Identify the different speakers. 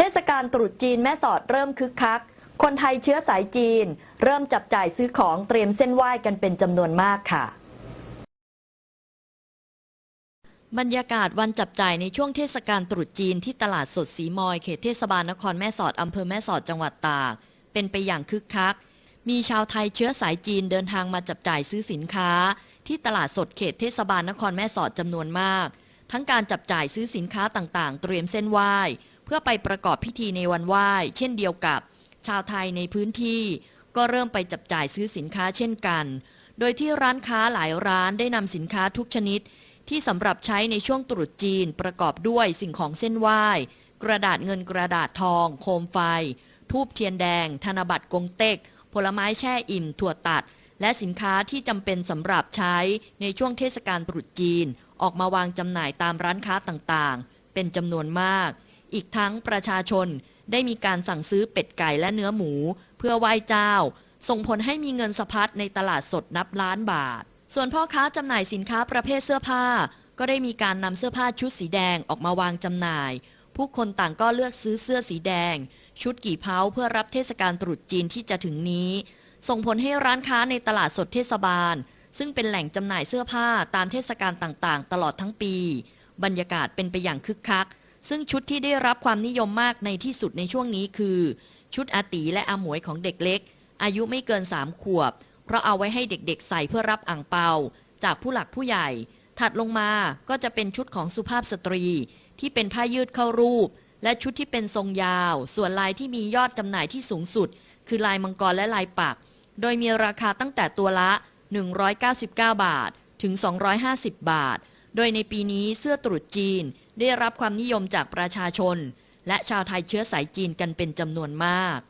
Speaker 1: เทศกาลตรุษจีนแม่สอดเริ่มคึกคัก คนไทยเชื้อสายจีน เริ่มจับจ่ายซื้อของเตรียมเส้นไหว้กันเป็นจำนวนมากค่ะ บรรยากาศวันจับจ่ายในช่วงเทศกาลตรุษจีนที่ตลาดสดสีมอยเขตเทศบาลนครแม่สอดอำเภอแม่สอดจังหวัดตาก เป็นไปอย่างคึกคัก มีชาวไทยเชื้อสายจีนเดินทางมาจับจ่ายซื้อสินค้า ที่ตลาดสดเขตเทศบาลนครแม่สอดจำนวนมาก ทั้งการจับจ่ายซื้อสินค้าต่างๆ เตรียมเส้นไหว้ เพื่อไปประกอบพิธีในวันไหว้ เช่นเดียวกับ ชาวไทยในพื้นที่ ก็เริ่มไปจับจ่ายซื้อสินค้าเช่นกัน โดยที่ร้านค้าหลายร้านได้นำสินค้าทุกชนิด ที่สำหรับใช้ในช่วงตรุษจีนประกอบด้วยสิ่งของเส้นไหว้ กระดาษเงินกระดาษทอง โคมไฟ ทูบเทียนแดง ธนบัตรกงเต็ก ผลไม้แช่อิ่ม ถั่วตัด และสินค้าที่จำเป็นสำหรับใช้ในช่วงเทศกาลตรุษจีน ออกมาวางจำหน่ายตามร้านค้าต่างๆ เป็นจำนวนมาก อีกทั้งประชาชนได้มีการสั่งซื้อเป็ดไก่และเนื้อหมู เพื่อไหว้เจ้า ส่งผลให้มีเงินสะพัดในตลาดสดนับล้านบาท ส่วนพ่อค้าจำหน่ายสินค้าประเภทเสื้อผ้า ก็ได้มีการนำเสื้อผ้าชุดสีแดงออกมาวางจำหน่าย ผู้คนต่างก็เลือกซื้อเสื้อสีแดง ชุดกี่เผาเพื่อรับเทศกาลตรุษจีนที่จะถึงนี้ ส่งผลให้ร้านค้าในตลาดสดเทศบาล ซึ่งเป็นแหล่งจำหน่ายเสื้อผ้าตามเทศกาลต่างๆ ตลอดทั้งปี บรรยากาศเป็นไปอย่างคึกคัก ซึ่งชุดที่ได้รับความนิยมมากในที่สุดในช่วงนี้คือ ชุดอาตีและอาหมวยของเด็กเล็ก อายุไม่เกินสามขวบ เพราะเอาไว้ให้เด็กๆ ใส่เพื่อรับอ่างเปา จากผู้หลักผู้ใหญ่ ถัดลงมาก็จะเป็นชุดของสุภาพสตรี ที่เป็นผ้ายืดเข้ารูป และชุดที่เป็นทรงยาว ส่วนลายที่มียอดจำหน่ายที่สูงสุด คือลายมังกรและลายปัก โดยมีราคาตั้งแต่ตัวละ 199 บาท ถึง 250 บาท โดยในปีนี้เสื้อตรุษจีนได้รับความนิยมจากประชาชน และชาวไทยเชื้อสายจีนกันเป็นจำนวนมาก